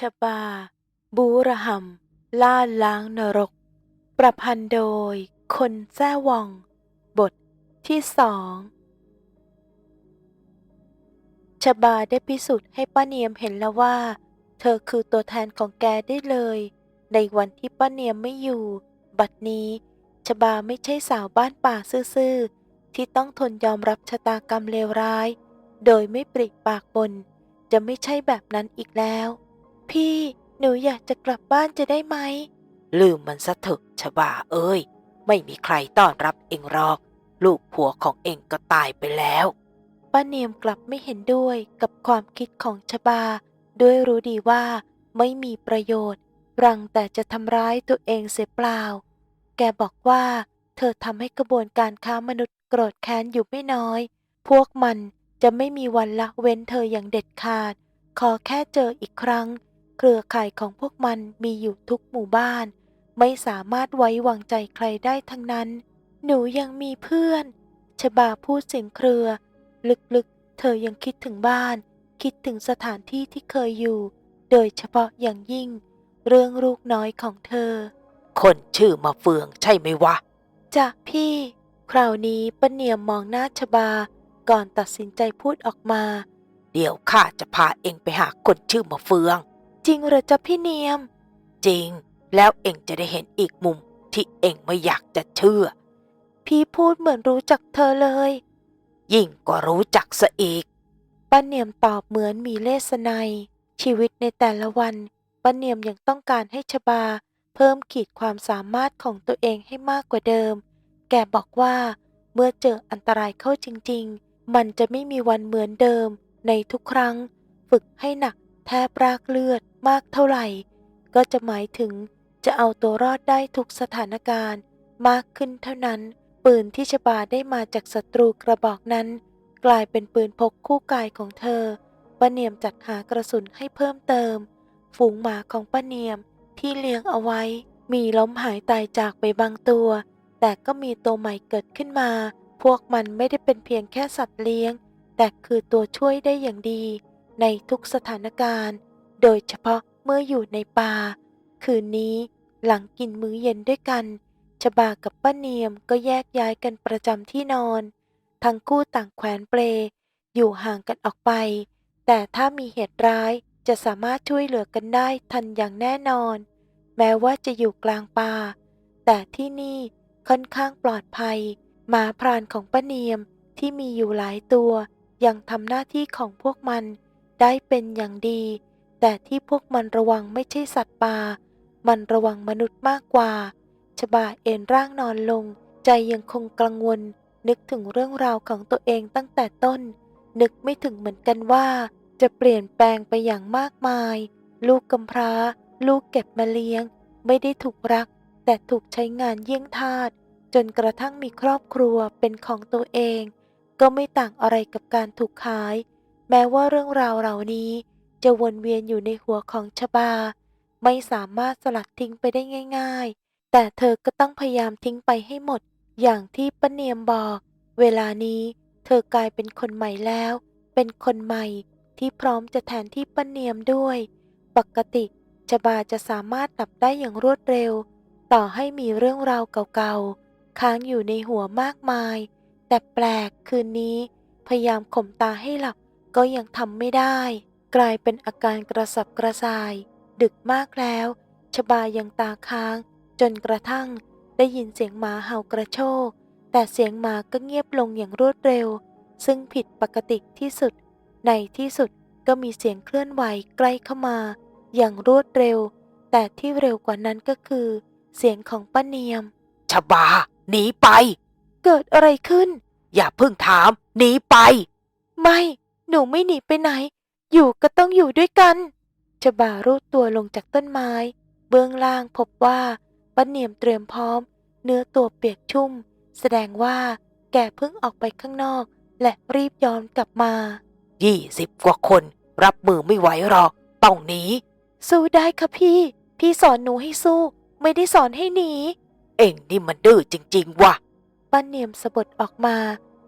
ชบา บูระหำล่าล้างนรก ประพันธ์โดย คนแจ้วอง บทที่สองชบาได้พิสูจน์ให้ป้าเนียมเห็นแล้วว่า เธอคือตัวแทนของแกได้เลย ในวันที่ป้าเนียมไม่อยู่ บัดนี้ชบาไม่ใช่สาวบ้านป่าซื่อๆ ที่ต้องทนยอมรับชะตากรรมเลวร้าย โดยไม่ปริปากบน จะไม่ใช่แบบนั้นอีกแล้ว พี่หนูอยากจะกลับบ้านจะได้ไหม ลืมมันซะเถอะชบาเอ้ย ไม่มีใครต้อนรับเองหรอก ลูกผัวของเองก็ตายไปแล้ว ป้าเนียมกลับไม่เห็นด้วยกับความคิดของชบา ด้วยรู้ดีว่าไม่มีประโยชน์ รังแต่จะทำร้ายตัวเองเสียเปล่า แกบอกว่า เธอทำให้กระบวนการค้ามนุษย์โกรธแค้นอยู่ไม่น้อย พวกมันจะไม่มีวันละเว้นเธออย่างเด็ดขาด ขอแค่เจออีกครั้ง เครือข่ายของพวกมันมีอยู่ทุกหมู่บ้าน ไม่สามารถไว้วางใจใครได้ทั้งนั้น หนูยังมีเพื่อน ชบาพูดเสียงเครือ ลึกๆ เธอยังคิดถึงบ้าน คิดถึงสถานที่ที่เคยอยู่ โดยเฉพาะอย่างยิ่ง เรื่องลูกน้อยของเธอ คนชื่อมาเฟืองใช่ไหมวะจ้ะพี่ คราวนี้ป้าเนียมมองหน้าชบา ก่อนตัดสินใจพูดออกมา เดี๋ยวข้าจะพาเองไปหาคนชื่อมาเฟือง จริงเหรอจ๊ะพี่เนียม จริง แล้วเองจะได้เห็นอีกมุมที่เองไม่อยากจะเชื่อ พี่พูดเหมือนรู้จักเธอเลย ยิ่งกว่ารู้จักซะอีกป้าเนียมตอบเหมือนมีเลสไนยชีวิตในแต่ละวันป้าเนียมยังต้องการให้ชบา เพิ่มขีดความสามารถของตัวเองให้มากกว่าเดิม แกบอกว่า เมื่อเจออันตรายเข้าจริง ๆ มันจะไม่มีวันเหมือนเดิม ในทุกครั้ง ฝึกให้หนักแทบรากเลือด มากเท่าไหร่ ก็จะหมายถึงจะเอาตัวรอดได้ทุกสถานการณ์มากขึ้นเท่านั้น ปืนที่ชบาได้มาจากศัตรูกระบอกนั้น กลายเป็นปืนพกคู่กายของเธอป้าเนียมจัดหากระสุนให้เพิ่มเติม ฝูงหมาของป้าเนียมที่เลี้ยงเอาไว้ มีล้มหายตายจากไปบางตัว แต่ก็มีตัวใหม่เกิดขึ้นมา พวกมันไม่ได้เป็นเพียงแค่สัตว์เลี้ยง แต่คือตัวช่วยได้อย่างดี ในทุกสถานการณ์ โดยเฉพาะเมื่ออยู่ในป่า คืนนี้หลังกินมื้อเย็นด้วยกัน ชบากับป้าเนียมก็แยกย้ายกันประจำที่นอน ทั้งคู่ต่างแขวนเปลอยู่ห่างกันออกไป แต่ถ้ามีเหตุร้ายจะสามารถช่วยเหลือกันได้ทันอย่างแน่นอน แม้ว่าจะอยู่กลางป่า แต่ที่นี่ค่อนข้างปลอดภัย หมาพรานของป้าเนียมที่มีอยู่หลายตัว ยังทำหน้าที่ของพวกมันได้เป็นอย่างดี แต่ที่พวกมันระวังไม่ใช่สัตว์ป่า มันระวังมนุษย์มากกว่า ชบาเอนร่างนอนลง ใจยังคงกังวล นึกถึงเรื่องราวของตัวเองตั้งแต่ต้น นึกไม่ถึงเหมือนกันว่า จะเปลี่ยนแปลงไปอย่างมากมาย ลูกกำพร้า ลูกเก็บมาเลี้ยง ไม่ได้ถูกรัก แต่ถูกใช้งานเยี่ยงทาส จนกระทั่งมีครอบครัวเป็นของตัวเอง ก็ไม่ต่างอะไรกับการถูกขาย แม้ว่าเรื่องราวเหล่านี้ จะวนเวียนอยู่ในหัวของชบา ไม่สามารถสลัดทิ้งไปได้ง่าย ๆ แต่เธอก็ต้องพยายามทิ้งไปให้หมด อย่างที่ป้าเนียมบอก เวลานี้เธอกลายเป็นคนใหม่แล้ว เป็นคนใหม่ที่พร้อมจะแทนที่ป้าเนียมด้วย ปกติชบาจะสามารถหลับได้อย่างรวดเร็ว ต่อให้มีเรื่องราวเก่าๆ ค้างอยู่ในหัวมากมาย แต่แปลกคืนนี้ พยายามข่มตาให้หลับก็ยังทำไม่ได้ กลายเป็นอาการกระสับกระส่าย ดึกมากแล้ว ชบายังตาค้าง จนกระทั่งได้ยินเสียงหมาเห่ากระโชก แต่เสียงหมาก็เงียบลงอย่างรวดเร็ว ซึ่งผิดปกติที่สุด ในที่สุดก็มีเสียงเคลื่อนไหวใกล้เข้ามา อย่างรวดเร็ว แต่ที่เร็วกว่านั้นก็คือ เสียงของป้าเนียม ชบา หนีไป เกิดอะไรขึ้น อย่าเพิ่งถาม หนีไป ไม่ หนูไม่หนีไปไหน อยู่ก็ต้องอยู่ด้วยกันชบารูดตัวลงจากต้นไม้ เบื้องล่างพบว่าป้าเนียมเตรียมพร้อม เนื้อตัวเปียกชุ่ม แสดงว่าแกเพิ่งออกไปข้างนอก และรีบย้อนกลับมายี่สิบกว่าคน รับมือไม่ไหวหรอกต้องหนีสู้ได้ค่ะพี่ พี่สอนหนูให้สู้ ไม่ได้สอนให้หนี เองนี่มันดื้อจริง ๆ ว่ะป้าเนียมสะบดออกมา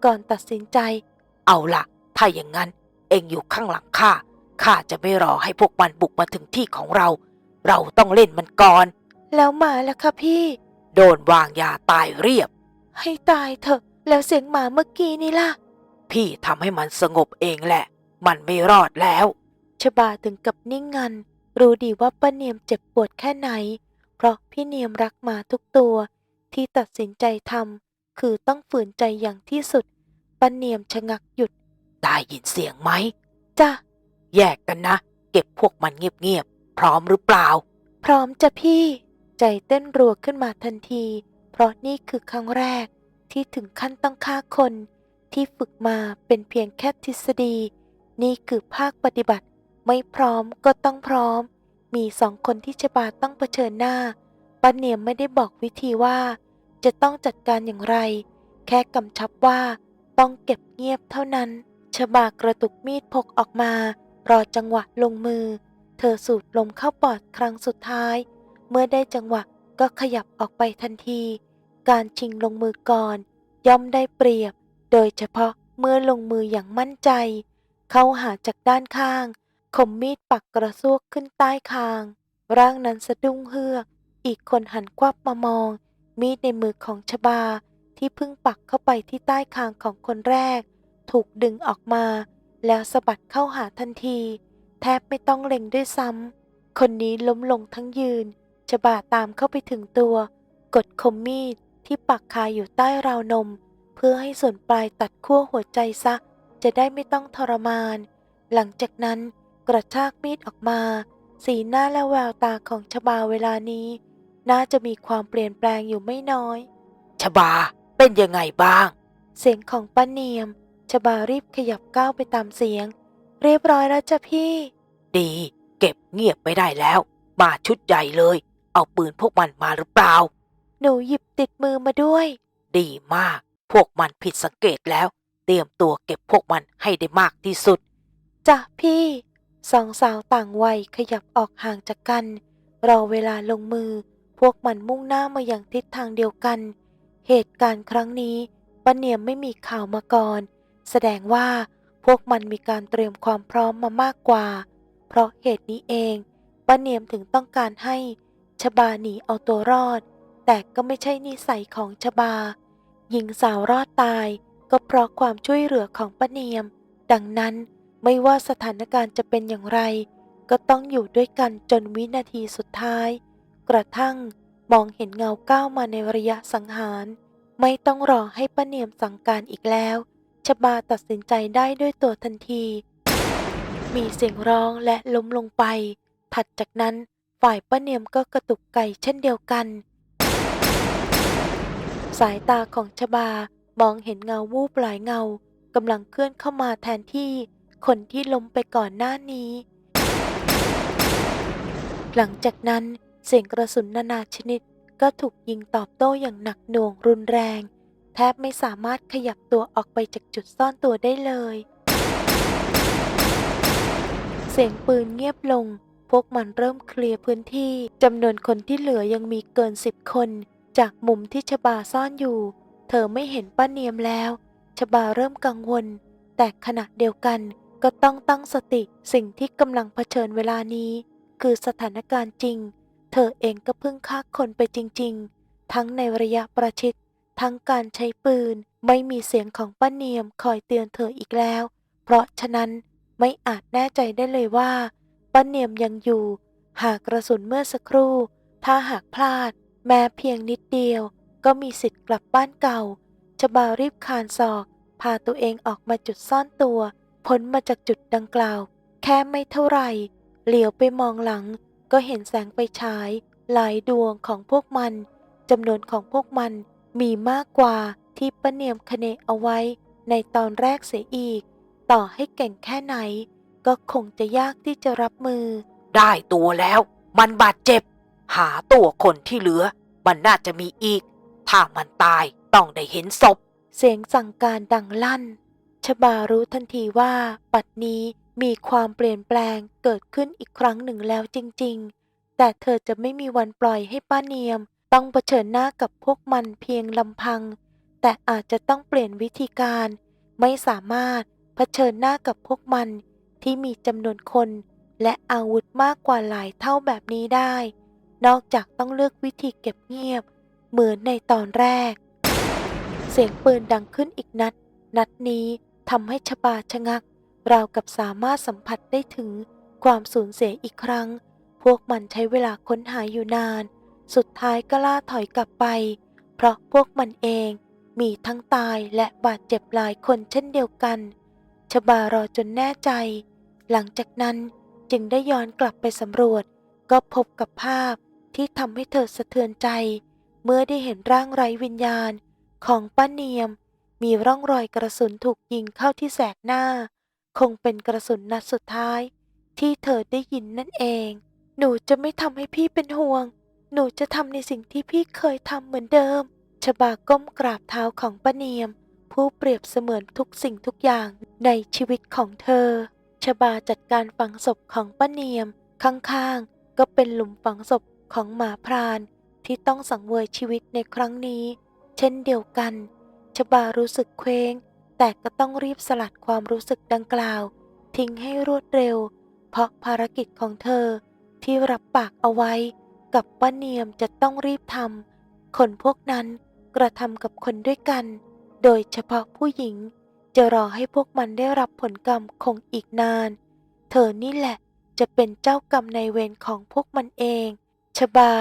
ก่อนตัดสินใจ เอาล่ะ ถ้าอย่างนั้น เองอยู่ข้างหลังข้า ข้าจะไม่รอให้พวกมันบุกมาถึงที่ของเรา เราต้องเล่นมันก่อน แล้วหมาล่ะคะพี่ โดนวางยาตายเรียบ ให้ตายเถอะ แล้วเสียงหมาเมื่อกี้นี่ล่ะ พี่ทำให้มันสงบเองแหละ มันไม่รอดแล้วชบาถึงกับนิ่งงัน รู้ดีว่าป้าเนียมเจ็บปวดแค่ไหน เพราะพี่เนียมรักหมาทุกตัว ที่ตัดสินใจทำคือต้องฝืนใจอย่างที่สุดป้าเนียมชะงักหยุด ได้ยินเสียงไหมจ้ะแยกกันนะ เก็บพวกมันเงียบๆพร้อมหรือเปล่า พร้อมจะพี่ ใจเต้นรัวขึ้นมาทันที เพราะนี่คือครั้งแรก ที่ถึงขั้นต้องฆ่าคน ที่ฝึกมาเป็นเพียงแค่ทฤษฎี นี่คือภาคปฏิบัติ ไม่พร้อมก็ต้องพร้อม มีสองคนที่ชบาต้องเผชิญหน้าป้าเนียมไม่ได้บอกวิธีว่า จะต้องจัดการอย่างไร แค่กำชับว่าต้องเก็บเงียบเท่านั้น ชบากระตุกมีดพกออกมา รอจังหวะลงมือ เธอสูดลมเข้าปอดครั้งสุดท้าย เมื่อได้จังหวะก็ขยับออกไปทันที การชิงลงมือก่อน ย่อมได้เปรียบ โดยเฉพาะเมื่อลงมืออย่างมั่นใจ เข้าหาจากด้านข้าง คมมีดปักกระซวกขึ้นใต้คาง ร่างนั้นสะดุ้งเฮือก อีกคนหันควับมามอง มีดในมือของชบาที่เพิ่งปักเข้าไปที่ใต้คางของคนแรก ถูกดึงออกมา แล้วสะบัดเข้าหาทันที แทบไม่ต้องเล็งด้วยซ้ำ คนนี้ล้มลงทั้งยืนชบาตามเข้าไปถึงตัว กดคมมีดที่ปักคาอยู่ใต้ราวนม เพื่อให้ส่วนปลายตัดขั้วหัวใจซะ จะได้ไม่ต้องทรมาน หลังจากนั้นกระชากมีดออกมา สีหน้าและแววตาของชบาเวลานี้ น่าจะมีความเปลี่ยนแปลงอยู่ไม่น้อย ชบาเป็นยังไงบ้าง เสียงของป้าเนียม ชบารีบขยับก้าวไปตามเสียง เรียบร้อยแล้วจ้ะพี่ ดี เก็บเงียบไม่ได้แล้ว มาชุดใหญ่เลย เอาปืนพวกมันมาหรือเปล่า หนูหยิบติดมือมาด้วย ดีมาก พวกมันผิดสังเกตแล้ว เตรียมตัวเก็บพวกมันให้ได้มากที่สุดจ้ะพี่สองสาวต่างวัยขยับออกห่างจากกัน รอเวลาลงมือ พวกมันมุ่งหน้ามาอย่างทิศทางเดียวกัน เหตุการณ์ครั้งนี้ป้าเนียมไม่มีข่าวมาก่อน แสดงว่าพวกมันมีการเตรียมความพร้อมมามากกว่า เพราะเหตุนี้เองป้าเนียมถึงต้องการให้ชบาหนีเอาตัวรอด แต่ก็ไม่ใช่นิสัยของชบา หญิงสาวรอดตาย ก็เพราะความช่วยเหลือของป้าเนียม ดังนั้นไม่ว่าสถานการณ์จะเป็นอย่างไร ก็ต้องอยู่ด้วยกันจนวินาทีสุดท้าย กระทั่งมองเห็นเงาก้าวมาในระยะสังหาร ไม่ต้องรอให้ป้าเนียมสั่งการอีกแล้ว ชบาตัดสินใจได้ด้วยตัวทันที มีเสียงร้องและล้มลงไป ถัดจากนั้นฝ่ายป้าเนียมก็กระตุกไก่เช่นเดียวกัน สายตาของชบามองเห็นเงาวูบหลายเงากำลังเคลื่อนเข้ามาแทนที่คนที่ล้มไปก่อนหน้านี้ หลังจากนั้นเสียงกระสุนนานาชนิดก็ถูกยิงตอบโต้อย่างหนักหน่วงรุนแรง แทบไม่สามารถขยับตัวออกไปจากจุดซ่อนตัวได้เลย เสียงปืนเงียบลง พวกมันเริ่มเคลียร์พื้นที่จำนวนคนที่เหลือยังมีเกินสิบคน จากมุมที่ชบาซ่อนอยู่ เธอไม่เห็นป้าเนียมแล้ว ชบาเริ่มกังวล แต่ขณะเดียวกันก็ต้องตั้งสติสิ่งที่กำลังเผชิญเวลานี้ คือสถานการณ์จริง เธอเองก็เพิ่งฆ่าคนไปจริง ๆ ทั้งในระยะประชิด ทั้งการใช้ปืนไม่มีเสียงของป้าเนียมคอยเตือนเธออีกแล้ว เพราะฉะนั้นไม่อาจแน่ใจได้เลยว่าป้าเนียมยังอยู่ หากกระสุนเมื่อสักครู่ ถ้าหากพลาด แม้เพียงนิดเดียว ก็มีสิทธิ์กลับบ้านเก่าชบารีบคานศอก พาตัวเองออกมาจุดซ่อนตัวพ้นมาจากจุดดังกล่าว แค่ไม่เท่าไหร่ เหลียวไปมองหลัง ก็เห็นแสงไฟฉาย หลายดวงของพวกมันจำนวนของพวกมัน มีมากกว่าที่ป้าเนียมคะเนเอาไว้ในตอนแรกเสียอีก ต่อให้เก่งแค่ไหน ก็คงจะยากที่จะรับมือ ได้ตัวแล้ว มันบาดเจ็บ หาตัวคนที่เหลือ มันน่าจะมีอีก ถ้ามันตายต้องได้เห็นศพ เสียงสั่งการดังลั่น ชบารู้ทันทีว่าปัดนี้มีความเปลี่ยนแปลงเกิดขึ้นอีกครั้งหนึ่งแล้วจริง ๆ แต่เธอจะไม่มีวันปล่อยให้ป้าเนียม ต้องเผชิญหน้ากับพวกมันเพียงลำพัง แต่อาจจะต้องเปลี่ยนวิธีการ ไม่สามารถเผชิญหน้ากับพวกมันที่มีจำนวนคน และอาวุธมากกว่าหลายเท่าแบบนี้ได้ นอกจากต้องเลือกวิธีเก็บเงียบ เหมือนในตอนแรก เสียงปืนดังขึ้นอีกนัด นัดนี้ทำให้ชบาชะงัก ราวกับสามารถสัมผัสได้ถึงความสูญเสียอีกครั้ง พวกมันใช้เวลาค้นหาอยู่นาน สุดท้ายก็ล่าถอยกลับไป เพราะพวกมันเองมีทั้งตายและบาดเจ็บหลายคนเช่นเดียวกัน ชบารอจนแน่ใจ หลังจากนั้นจึงได้ย้อนกลับไปสำรวจ ก็พบกับภาพที่ทำให้เธอสะเทือนใจ เมื่อได้เห็นร่างไร้วิญญาณของป้าเนียม มีร่องรอยกระสุนถูกยิงเข้าที่แสกหน้า คงเป็นกระสุนนัดสุดท้าย ที่เธอได้ยินนั่นเอง หนูจะไม่ทำให้พี่เป็นห่วง หนูจะทำในสิ่งที่พี่เคยทำเหมือนเดิม ชบาก้มกราบเท้าของป้าเนียม ผู้เปรียบเสมือนทุกสิ่งทุกอย่างในชีวิตของเธอ ชบาจัดการฝังศพของป้าเนียม ข้างๆ ก็เป็นหลุมฝังศพของหมาพรานที่ต้องสังเวยชีวิตในครั้งนี้ เช่นเดียวกัน ชบารู้สึกเคว้ง แต่ก็ต้องรีบสลัดความรู้สึกดังกล่าว ทิ้งให้รวดเร็ว เพราะภารกิจของเธอที่รับปากเอาไว้ กับป้าเนียมจะต้องรีบทำคนพวกนั้นกระทำกับคนด้วยกัน โดยเฉพาะผู้หญิง จะรอให้พวกมันได้รับผลกรรมคงอีกนาน เธอนี่แหละจะเป็นเจ้ากรรมในเวรของพวกมันเอง ชบา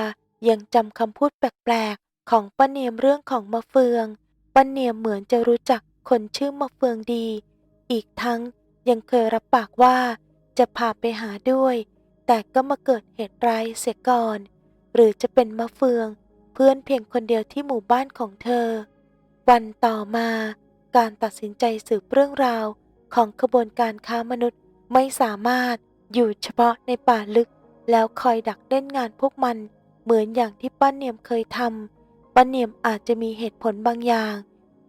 ยังจำคำพูดแปลกๆ ของป้าเนียมเรื่องของมะเฟืองป้าเนียมเหมือนจะรู้จักคนชื่อมะเฟืองดี อีกทั้งยังเคยรับปากว่าจะพาไปหาด้วย แต่ก็มาเกิดเหตุร้ายเสียก่อน หรือจะเป็นมะเฟือง เพื่อนเพียงคนเดียวที่หมู่บ้านของเธอ วันต่อมาการตัดสินใจสืบเรื่องราวของขบวนการค้ามนุษย์ไม่สามารถอยู่เฉพาะในป่าลึก แล้วคอยดักเล่นงานพวกมัน เหมือนอย่างที่ป้าเนียมเคยทำป้าเนียมอาจจะมีเหตุผลบางอย่าง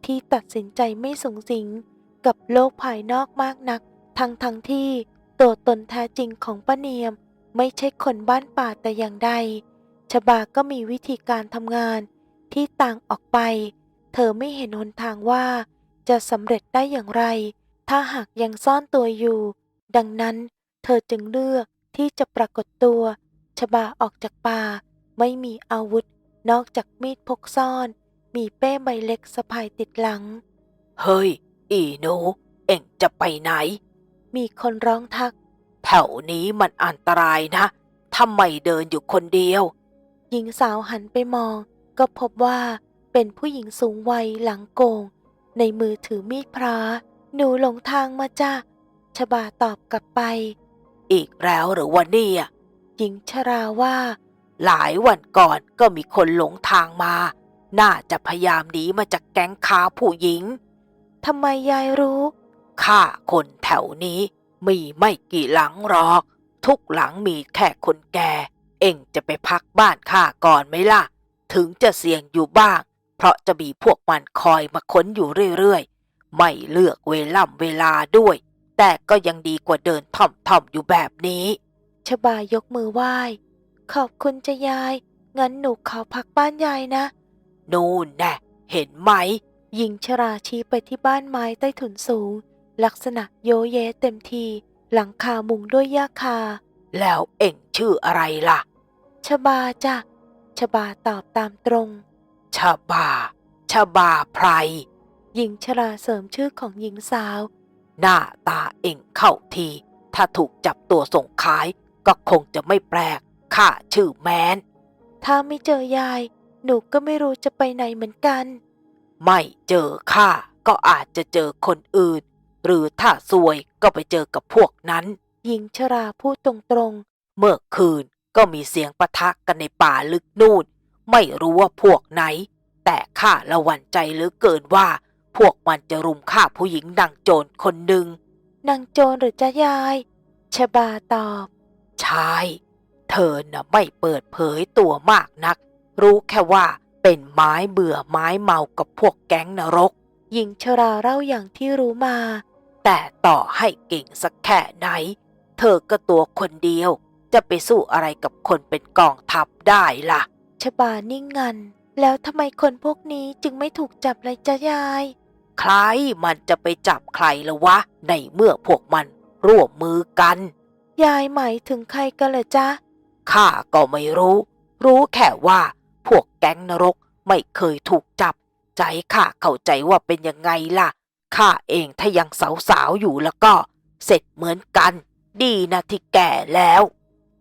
ที่ตัดสินใจไม่สูงสิงกับโลกภายนอกมากนัก ทั้งทั้งที่ตัวตนแท้จริงของป้าเนียม ไม่ใช่คนบ้านป่าแต่อย่างใด ชบาก็มีวิธีการทำงานที่ต่างออกไป เธอไม่เห็นหนทางว่าจะสำเร็จได้อย่างไร ถ้าหากยังซ่อนตัวอยู่ ดังนั้นเธอจึงเลือกที่จะปรากฏตัว ชบาออกจากป่า ไม่มีอาวุธ นอกจากมีดพกซ่อน มีเป้ใบเล็กสะพายติดหลัง เฮ้ย อีหนู เอ็งจะไปไหน มีคนร้องทัก แถวนี้มันอันตรายนะทำไมเดินอยู่คนเดียว หญิงสาวหันไปมอง ก็พบว่าเป็นผู้หญิงสูงวัยหลังโกง ในมือถือมีดพระหนูหลงทางมาจ้ะชบาตอบกลับไป อีกแล้วหรือว่าเนี่ยหญิงชราว่า หลายวันก่อนก็มีคนหลงทางมา น่าจะพยายามหนีมาจากแก๊งค้าผู้หญิงทำไมยายรู้ข้าคนแถวนี้มีไม่กี่หลังหรอก ทุกหลังมีแค่คนแก่ เอ็งจะไปพักบ้านข้าก่อนไหมล่ะ ถึงจะเสี่ยงอยู่บ้าง เพราะจะมีพวกมันคอยมาค้นอยู่เรื่อยๆ ไม่เลือกเวล่ำเวลาด้วย แต่ก็ยังดีกว่าเดินท่อมๆอยู่แบบนี้ชบายกมือไหว้ ขอบคุณจะยาย งั้นหนูขอพักบ้านยายนะ นู่นแน่เห็นไหม หญิงชราชี้ไปที่บ้านไม้ใต้ถุนสูง ลักษณะโยเยเต็มที หลังคามุงด้วยหญ้าคา แล้วเอ็งชื่ออะไรล่ะ ชบาจ้ะชบาตอบตามตรงชาบาชาบาไพร หญิงชราเสริมชื่อของหญิงสาว หน้าตาเอ็งเข้าที ถ้าถูกจับตัวส่งขาย ก็คงจะไม่แปลก ข้าชื่อแมน ถ้าไม่เจอยาย หนูก็ไม่รู้จะไปไหนเหมือนกัน ไม่เจอข้าก็อาจจะเจอคนอื่น หรือถ้าซวยก็ไปเจอกับพวกนั้น หญิงชราพูดตรงเมื่อคืน ก็มีเสียงปะทะกันในป่าลึกนู่น ไม่รู้ว่าพวกไหน แต่ข้าละหวั่นใจเหลือเกินว่า พวกมันจะรุมฆ่าผู้หญิงดังโจรคนหนึ่งๆนางโจรหรือจ้ายายชบาตอบ ใช่ เธอน่ะไม่เปิดเผยตัวมากนัก รู้แค่ว่าเป็นไม้เบื่อไม้เมากับพวกแก๊งนรก หญิงชราเล่าอย่างที่รู้มา แต่ต่อให้เก่งสักแค่ไหน เธอก็ตัวคนเดียว จะไปสู้อะไรกับคนเป็นกองทัพได้ล่ะ ชบานิ่งงัน แล้วทำไมคนพวกนี้จึงไม่ถูกจับเลยจ้ายาย ใครมันจะไปจับใครละวะ ในเมื่อพวกมันร่วมมือกัน ยายหมายถึงใครกันเหรอจ๊ะ ข้าก็ไม่รู้ รู้แค่ว่า พวกแก๊งนรกไม่เคยถูกจับ ใจข้าเข้าใจว่าเป็นยังไงล่ะ ข้าเองถ้ายังสาวๆอยู่แล้วก็ เสร็จเหมือนกัน ดีนะที่แก่แล้ว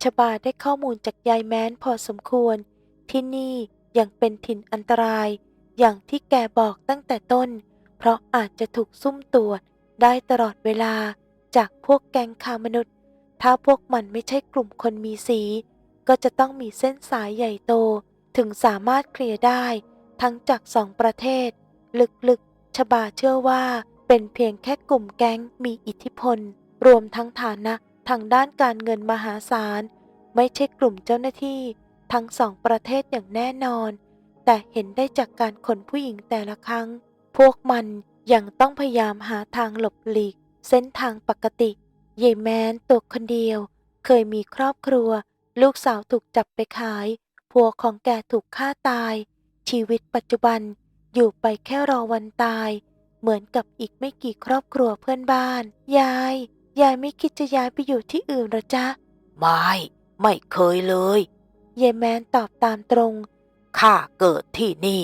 ชบาได้ข้อมูลจากยายแม้นพอสมควร ที่นี่ยังเป็นถิ่นอันตราย อย่างที่แกบอกตั้งแต่ต้น เพราะอาจจะถูกซุ่มตรวจได้ตลอดเวลาจากพวกแก๊งคามนุษย์ ถ้าพวกมันไม่ใช่กลุ่มคนมีสี ก็จะต้องมีเส้นสายใหญ่โต ถึงสามารถเคลียร์ได้ ทั้งจากสองประเทศ ลึกๆ ชบาเชื่อว่าเป็นเพียงแค่กลุ่มแก๊งมีอิทธิพล รวมทั้งฐานะ ทางด้านการเงินมหาศาล ไม่ใช่กลุ่มเจ้าหน้าที่ทั้งสองประเทศอย่างแน่นอน แต่เห็นได้จากการขนผู้หญิงแต่ละครั้ง พวกมันยังต้องพยายามหาทางหลบหลีก เส้นทางปกติ เยแมนตัวคนเดียว เคยมีครอบครัว ลูกสาวถูกจับไปขาย ผัวของแกถูกฆ่าตาย ชีวิตปัจจุบันอยู่ไปแค่รอวันตาย เหมือนกับอีกไม่กี่ครอบครัวเพื่อนบ้าน ยาย ยายไม่คิดจะย้ายไปอยู่ที่อื่นหรอจ๊ะ ไม่ ไม่เคยเลยเยแมนตอบตามตรง ข้าเกิดที่นี่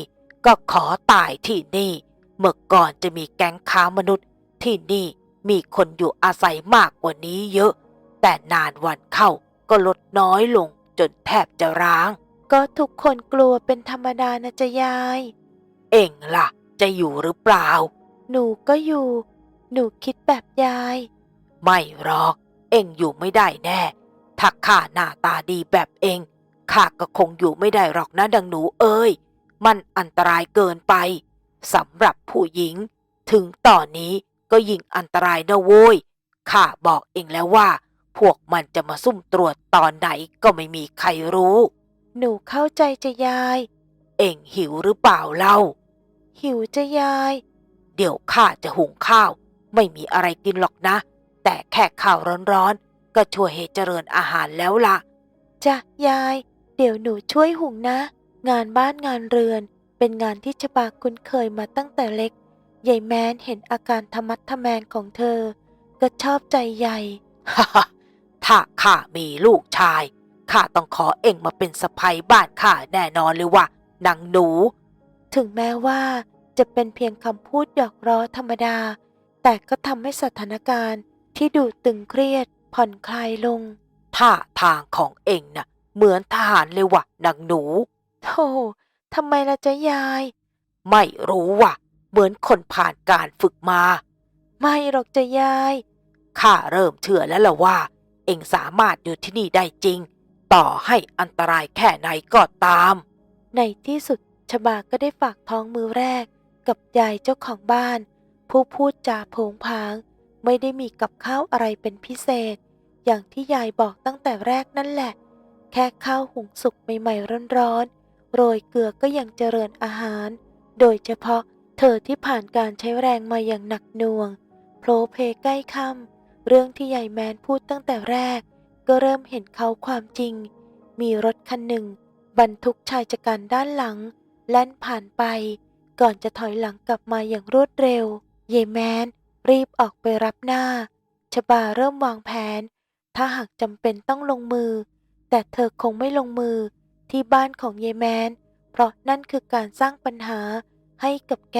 ก็ขอตายที่นี่ เมื่อก่อนจะมีแก๊งค้ามนุษย์ ที่นี่มีคนอยู่อาศัยมากกว่านี้เยอะ แต่นานวันเข้าก็ลดน้อยลงจนแทบจะร้าง ก็ทุกคนกลัวเป็นธรรมดานะจ๊ะยาย เอ็งล่ะ จะอยู่หรือเปล่า หนูก็อยู่ หนูคิดแบบยาย ไม่หรอก เอ็งอยู่ไม่ได้แน่ถ้าข้าหน้าตาดีแบบเอ็งข้าก็คงอยู่ไม่ได้หรอกนะดังหนูเอ้ย มันอันตรายเกินไปสำหรับผู้หญิง ถึงตอนนี้ก็ยิ่งอันตรายนะโว้ยข้าบอกเองแล้วว่า พวกมันจะมาซุ่มตรวจตอนไหนก็ไม่มีใครรู้ หนูเข้าใจจะยาย เอ็งหิวหรือเปล่าเล่า หิวจะยาย เดี๋ยวข้าจะหุงข้าว ไม่มีอะไรกินหรอกนะ แต่แค่ข้าวร้อนๆ ก็ช่วยให้เจริญอาหารแล้วล่ะจ้ะยาย เดี๋ยวหนูช่วยหุงนะ งานบ้านงานเรือน เป็นงานที่ชบาคุ้นเคยมาตั้งแต่เล็กยายแมนเห็นอาการธรรมัดทะแมงของเธอ ก็ชอบใจใหญ่ฮ่าฮ่าถ้าข้ามีลูกชายข้าต้องขอเอ็งมาเป็นสะใภ้บ้านข้าแน่นอนเลยว่านางหนู ถึงแม้ว่าจะเป็นเพียงคำพูดหยอกล้อธรรมดา แต่ก็ทำให้สถานการณ์ ที่ดูตึงเครียดผ่อนคลายลง ท่าทางของเอ็งน่ะ เหมือนทหารเลยว่ะนางหนูโธ่ทำไมล่ะจ๊ะยาย ไม่รู้ว่ะ เหมือนคนผ่านการฝึกมา ไม่หรอกจ๊ะยาย ข้าเริ่มเชื่อแล้วล่ะว่า เอ็งสามารถอยู่ที่นี่ได้จริง ต่อให้อันตรายแค่ไหนก็ตาม ในที่สุดชบาก็ได้ฝากท้องมือแรก กับยายเจ้าของบ้าน ผู้พูดจาโผงผาง ไม่ได้มีกับข้าวอะไรเป็นพิเศษ อย่างที่ยายบอกตั้งแต่แรกนั่นแหละ แค่ข้าวหุงสุกใหม่ๆร้อนๆโรยเกลือก็ยังเจริญอาหาร โดยเฉพาะเธอที่ผ่านการใช้แรงมาอย่างหนักหน่วงโผลเพใกล้ค่ำเรื่องที่ยายแมนพูดตั้งแต่แรก ก็เริ่มเห็นเขาความจริง มีรถคันหนึ่ง บรรทุกชายชะกันด้านหลัง แล่นผ่านไป ก่อนจะถอยหลังกลับมาอย่างรวดเร็วเยแมน รีบออกไปรับหน้า ชบาเริ่มวางแผน ถ้าหากจำเป็นต้องลงมือ แต่เธอคงไม่ลงมือที่บ้านของเยแมน เพราะนั่นคือการสร้างปัญหาให้กับแก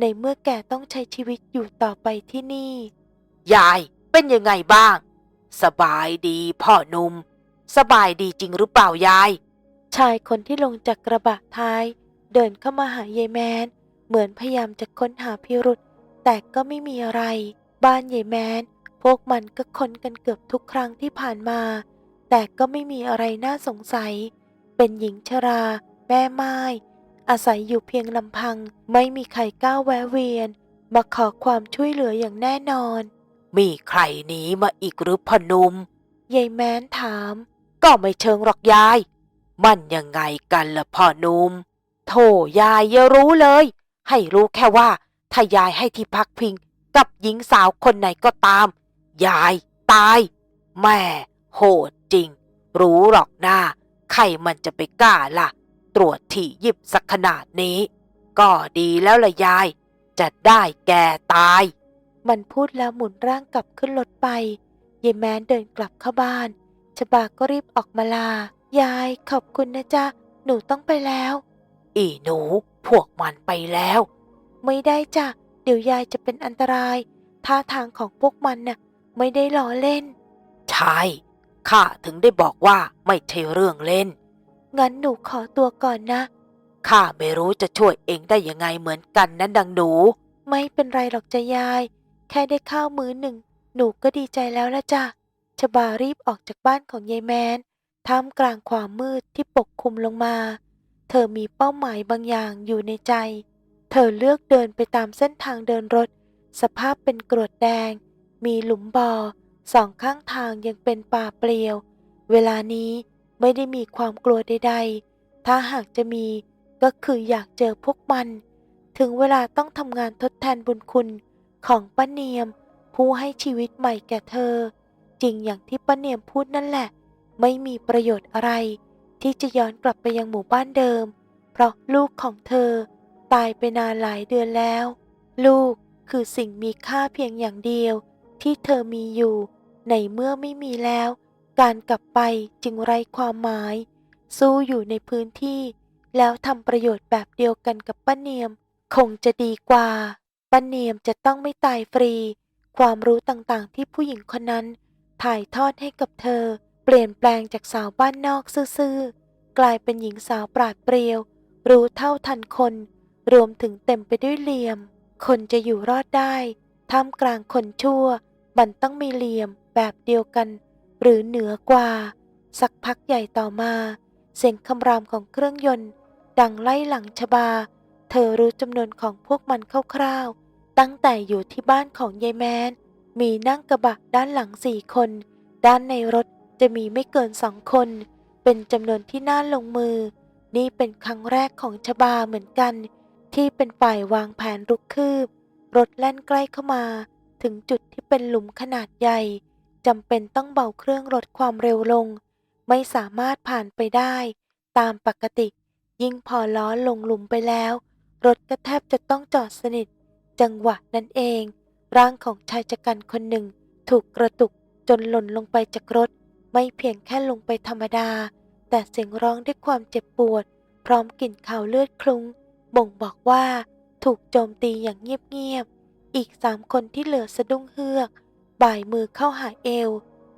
ในเมื่อแกต้องใช้ชีวิตอยู่ต่อไปที่นี่ ยายเป็นยังไงบ้าง สบายดีพ่อหนุ่ม สบายดีจริงหรือเปล่ายาย ชายคนที่ลงจากกระบะท้าย เดินเข้ามาหาเยายแมน เหมือนพยายามจะค้นหาพิรุษ แต่ก็ไม่มีอะไร บ้านเยายแมน พวกมันก็ค้นกันเกือบทุกครั้งที่ผ่านมา แต่ก็ไม่มีอะไรน่าสงสัย เป็นหญิงชรา แม่ไม้อาศัยอยู่เพียงลำพัง ไม่มีใครกล้าแวะเวียน มาขอความช่วยเหลืออย่างแน่นอน มีใครหนีมาอีกหรือพ่อหนุ่มยายแมนถาม ก็ไม่เชิงหรอกยาย มันยังไงกันล่ะพ่อหนุ่มโธ่ยายอย่ารู้เลย ให้รู้แค่ว่า ถ้ายายให้ที่พักพิงกับหญิงสาวคนไหนก็ตาม ยายตาย แม่ โหดจริง รู้หรอกหน้าใครมันจะไปกล้าล่ะ ตรวจที่ยิบสักขนาดนี้ ก็ดีแล้วล่ะยาย จะได้แก่ตาย มันพูดแล้วหมุนร่างกลับขึ้นรถไปยายแม้นเดินกลับเข้าบ้านชบาก็รีบออกมาลา ยายขอบคุณนะจ๊ะ หนูต้องไปแล้ว อีหนู พวกมันไปแล้ว ไม่ได้จ้ะ เดี๋ยวยายจะเป็นอันตราย ท่าทางของพวกมันน่ะ ไม่ได้ล้อเล่น ใช่ ข้าถึงได้บอกว่าไม่ใช่เรื่องเล่น งั้นหนูขอตัวก่อนนะ ข้าไม่รู้จะช่วยเองได้ยังไงเหมือนกันนะดังหนู ไม่เป็นไรหรอกจ้ะยาย แค่ได้ข้าวมื้อหนึ่ง หนูก็ดีใจแล้วละจ้ะชบารีบออกจากบ้านของยายแมนท่ามกลางความมืดที่ปกคลุมลงมา เธอมีเป้าหมายบางอย่างอยู่ในใจ เธอเลือกเดินไปตามเส้นทางเดินรถ สภาพเป็นกรวดแดง มีหลุมบ่อสองข้างทางยังเป็นป่าเปลี่ยว เวลานี้ไม่ได้มีความกลัวใด ๆ ถ้าหากจะมีก็คืออยากเจอพวกมัน ถึงเวลาต้องทำงานทดแทนบุญคุณของป้าเนียม ผู้ให้ชีวิตใหม่แก่เธอ จริงอย่างที่ป้าเนียมพูดนั่นแหละ ไม่มีประโยชน์อะไร ที่จะย้อนกลับไปยังหมู่บ้านเดิม เพราะลูกของเธอ ตายไปนานหลายเดือนแล้ว ลูกคือสิ่งมีค่าเพียงอย่างเดียว ที่เธอมีอยู่ ในเมื่อไม่มีแล้ว การกลับไปจึงไร้ความหมาย สู้อยู่ในพื้นที่ แล้วทำประโยชน์แบบเดียวกันกับป้าเนียม คงจะดีกว่าป้าเนียมจะต้องไม่ตายฟรี ความรู้ต่างๆ ที่ผู้หญิงคนนั้น ถ่ายทอดให้กับเธอ เปลี่ยนแปลงจากสาวบ้านนอกซื่อๆกลายเป็นหญิงสาวปราดเปรียว รู้เท่าทันคน รวมถึงเต็มไปด้วยเหลี่ยม คนจะอยู่รอดได้ ท่ามกลางคนชั่ว มันต้องมีเหลี่ยมแบบเดียวกัน หรือเหนือกว่า สักพักใหญ่ต่อมา เสียงคำรามของเครื่องยนต์ ดังไล่หลังชบา เธอรู้จำนวนของพวกมันคร่าวๆ ตั้งแต่อยู่ที่บ้านของยายแมน มีนั่งกระบะด้านหลังสี่คน ด้านในรถจะมีไม่เกินสองคน เป็นจำนวนที่น่าลงมือ นี่เป็นครั้งแรกของชบาเหมือนกัน ที่เป็นฝ่ายวางแผนรุกคืบ รถแล่นใกล้เข้ามา ถึงจุดที่เป็นหลุมขนาดใหญ่จำเป็นต้องเบาเครื่องลดความเร็วลง ไม่สามารถผ่านไปได้ ตามปกติ ยิ่งพอล้อลงหลุมไปแล้ว รถก็แทบจะต้องจอดสนิท จังหวะนั้นเอง ร่างของชายชะกันคนหนึ่ง ถูกกระตุกจนหล่นลงไปจากรถ ไม่เพียงแค่ลงไปธรรมดา แต่เสียงร้องด้วยความเจ็บปวด พร้อมกลิ่นข่าวเลือดคลุ้ง บ่งบอกว่าถูกโจมตีอย่างเงียบๆ อีกสามคนที่เหลือสะดุ้งเฮือก บ่ายมือเข้าหาเอว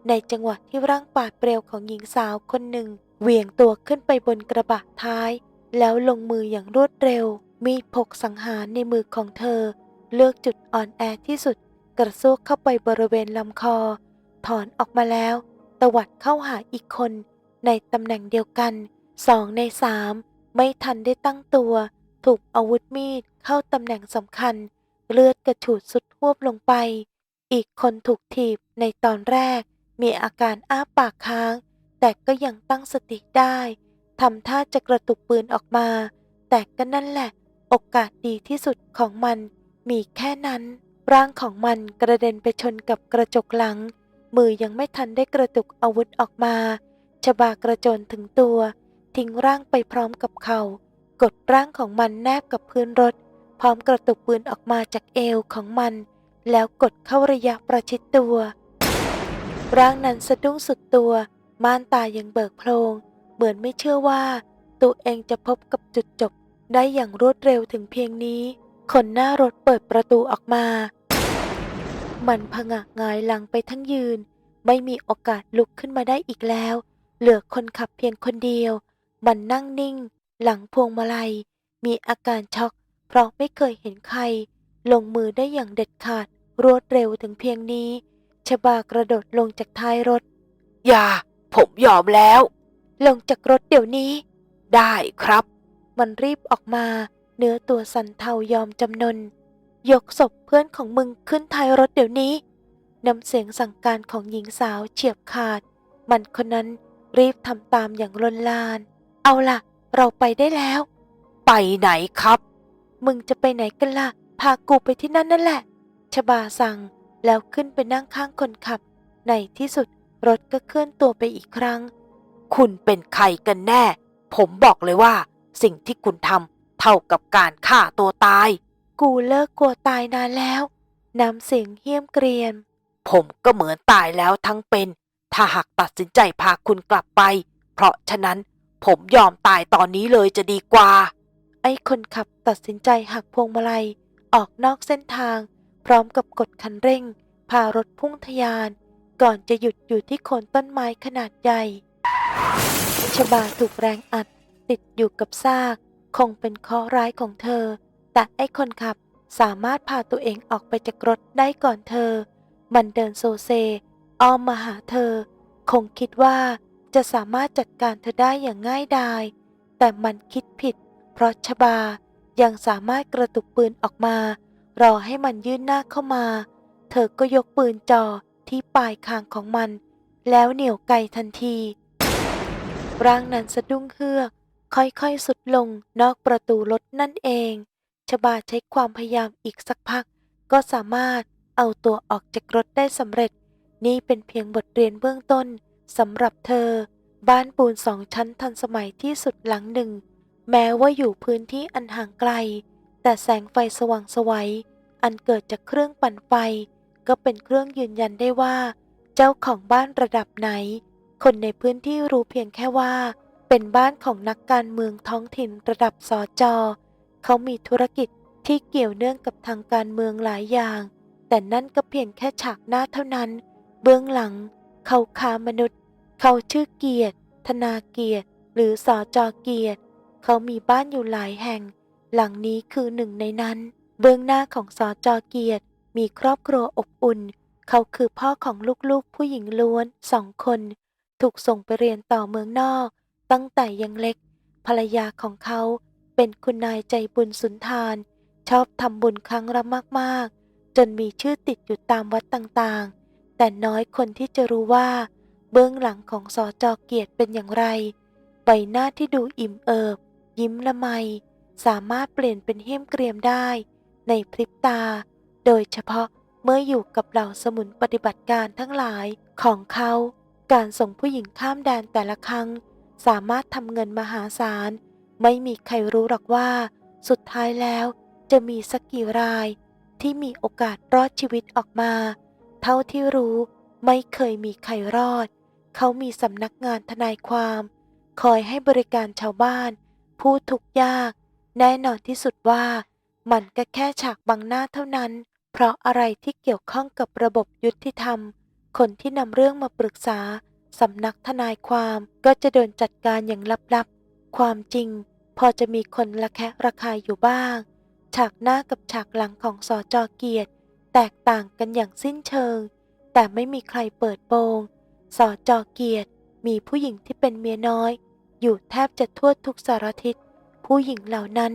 ในจังหวะที่ร่างปาดเปรียวของหญิงสาวคนหนึ่ง เหวี่ยงตัวขึ้นไปบนกระบะท้าย แล้วลงมืออย่างรวดเร็ว มีดพกสังหารในมือของเธอ เลือกจุดอ่อนแอที่สุด กระซวกเข้าไปบริเวณลำคอ ถอนออกมาแล้วตวัดเข้าหาอีกคน ในตำแหน่งเดียวกันสองในสามไม่ทันได้ตั้งตัว ถูกอาวุธมีดเข้าตำแหน่งสำคัญ เลือดกระฉูดสุดหวบลงไป อีกคนถูกถีบในตอนแรก มีอาการอ้าปากค้าง แต่ก็ยังตั้งสติได้ทำท่าจะกระตุกปืนออกมา แต่ก็นั่นแหละ โอกาสดีที่สุดของมัน มีแค่นั้น ร่างของมันกระเด็นไปชนกับกระจกหลัง มือยังไม่ทันได้กระตุกอาวุธออกมา ชบากระโจนถึงตัว ทิ้งร่างไปพร้อมกับเขา กดร่างของมันแนบกับพื้นรถ พร้อมกระตุกปืนออกมาจากเอวของมัน แล้วกดเข้าระยะประชิดตัว ร่างนั้นสะดุ้งสุดตัว ม่านตายังเบิกโพลงเหมือนไม่เชื่อว่า ตัวเองจะพบกับจุดจบได้อย่างรวดเร็วถึงเพียงนี้ คนหน้ารถเปิดประตูออกมา มันผงะงายหลังไปทั้งยืน ไม่มีโอกาสลุกขึ้นมาได้อีกแล้ว เหลือคนขับเพียงคนเดียว มันนั่งนิ่ง หลังพวงมาลัย มีอาการช็อกเพราะไม่เคยเห็นใคร ลงมือได้อย่างเด็ดขาด รวดเร็วถึงเพียงนี้ชบากระโดดลงจากท้ายรถ อย่า ผมยอมแล้ว ลงจากรถเดี๋ยวนี้ ได้ครับ มันรีบออกมา เนื้อตัวสั่นเทายอมจำนน ยกศพเพื่อนของมึงขึ้นท้ายรถเดี๋ยวนี้น้ำเสียงสั่งการของหญิงสาวเฉียบขาด มันคนนั้นรีบทำตามอย่างลนลาน เอาล่ะ เราไปได้แล้ว ไปไหนครับ มึงจะไปไหนกันล่ะ พากูไปที่นั่นนั่นแหละ ชบาสั่งแล้วขึ้นไปนั่งข้างคนขับ ในที่สุดรถก็เคลื่อนตัวไปอีกครั้ง คุณเป็นใครกันแน่ ผมบอกเลยว่า สิ่งที่คุณทำเท่ากับการฆ่าตัวตาย กูเลิกกลัวตายนานแล้วน้ำเสียงเหี้ยมเกรียมผมก็เหมือนตายแล้วทั้งเป็น ถ้าหากตัดสินใจพาคุณกลับไป เพราะฉะนั้น ผมยอมตายตอนนี้เลยจะดีกว่า ไอ้คนขับตัดสินใจหักพวงมาลัย ออกนอกเส้นทาง พร้อมกับกดคันเร่ง พารถพุ่งทะยาน ก่อนจะหยุดอยู่ที่โคนต้นไม้ขนาดใหญ่ชบาถูกแรงอัด ติดอยู่กับซาก คงเป็นเคราะห์ร้ายของเธอ แต่ไอ้คนขับสามารถพาตัวเองออกไปจากรถได้ก่อนเธอ มันเดินโซเซอ้อมมาหาเธอ คงคิดว่า จะสามารถจัดการเธอได้อย่างง่ายดาย แต่มันคิดผิด เพราะชบายังสามารถกระตุกปืนออกมา รอให้มันยื่นหน้าเข้ามา เธอก็ยกปืนจ่อที่ปลายคางของมัน แล้วเหนี่ยวไกทันที ร่างนั้นสะดุ้งเฮือก ค่อยๆสุดลงนอกประตูรถนั่นเอง ชบาใช้ความพยายามอีกสักพัก ก็สามารถเอาตัวออกจากรถได้สำเร็จ นี่เป็นเพียงบทเรียนเบื้องต้น สำหรับเธอ บ้านปูนสองชั้นทันสมัยที่สุดหลังหนึ่ง แม้ว่าอยู่พื้นที่อันห่างไกล แต่แสงไฟสว่างไสวัยอันเกิดจากเครื่องปั่นไฟ ก็เป็นเครื่องยืนยันได้ว่า เจ้าของบ้านระดับไหน คนในพื้นที่รู้เพียงแค่ว่า เป็นบ้านของนักการเมืองท้องถิ่นระดับสอจอเขามีธุรกิจที่เกี่ยวเนื่องกับทางการเมืองหลายอย่าง แต่นั่นก็เพียงแค่ฉากหน้าเท่านั้น เบื้องหลัง เขาค้ามนุษย์ เขาชื่อเกียรติ ธนาเกียรติ หรือสอจอเกียรติ เขามีบ้านอยู่หลายแห่ง หลังนี้คือหนึ่งในนั้น เบื้องหน้าของสอจอเกียรติ มีครอบครัวอบอุ่น เขาคือพ่อของลูกๆผู้หญิงล้วนสองคน ถูกส่งไปเรียนต่อเมืองนอก ตั้งแต่ยังเล็ก ภรรยาของเขาเป็นคุณนายใจบุญสุนทานชอบทำบุญครั้งละมากๆ จนมีชื่อติดอยู่ตามวัดต่างๆ แต่น้อยคนที่จะรู้ว่า เบื้องหลังของสอจอเกียรติเป็นอย่างไร ใบหน้าที่ดูอิ่มเอิบ ยิ้มละไม สามารถเปลี่ยนเป็นเหี้ยมเกรียมได้ ในพริบตา โดยเฉพาะเมื่ออยู่กับเหล่าสมุนปฏิบัติการทั้งหลายของเขา การส่งผู้หญิงข้ามแดนแต่ละครั้ง สามารถทำเงินมหาศาล ไม่มีใครรู้หรอกว่า สุดท้ายแล้วจะมีสักกี่รายที่มีโอกาสรอดชีวิตออกมา เท่าที่รู้ไม่เคยมีใครรอด เขามีสำนักงานทนายความ คอยให้บริการชาวบ้าน ผู้ทุกข์ยาก แน่นอนที่สุดว่า มันก็แค่ฉากบังหน้าเท่านั้น เพราะอะไรที่เกี่ยวข้องกับระบบยุติธรรม คนที่นำเรื่องมาปรึกษาสำนักทนายความก็จะโดนจัดการอย่างลับๆ ความจริง พอจะมีคนละแคะระคายอยู่บ้าง ฉากหน้ากับฉากหลังของสอจอเกียรติ แตกต่างกันอย่างสิ้นเชิง แต่ไม่มีใครเปิดโปงสอจอเกียรติ มีผู้หญิงที่เป็นเมียน้อย อยู่แทบจะทั่วทุกสารทิศ ผู้หญิงเหล่านั้น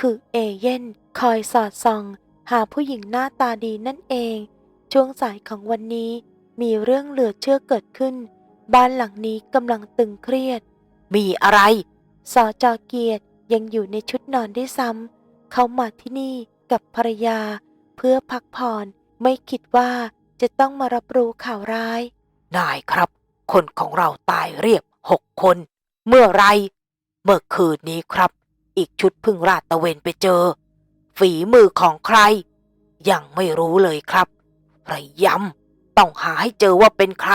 คือเอเย่นคอยสอดส่อง หาผู้หญิงหน้าตาดีนั่นเอง ช่วงสายของวันนี้ มีเรื่องเหลือเชื่อเกิดขึ้น บ้านหลังนี้กำลังตึงเครียด มีอะไรสอจอเกียรติยังอยู่ในชุดนอนได้วยซ้ำ เขามาที่นี่กับภรรยา เพื่อพักผ่อนไม่คิดว่าจะต้องมารับรู้ข่าวร้าย นายครับ คนของเราตายเรียบหกคน เมื่อไร เมื่อคืนนี้ครับ อีกชุดพึ่งราดตะเวนไปเจอ ฝีมือของใคร ยังไม่รู้เลยครับระยำต้องหาให้เจอว่าเป็นใคร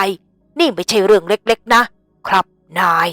นี่ไม่ใช่เรื่องเล็กๆ นะ ครับนาย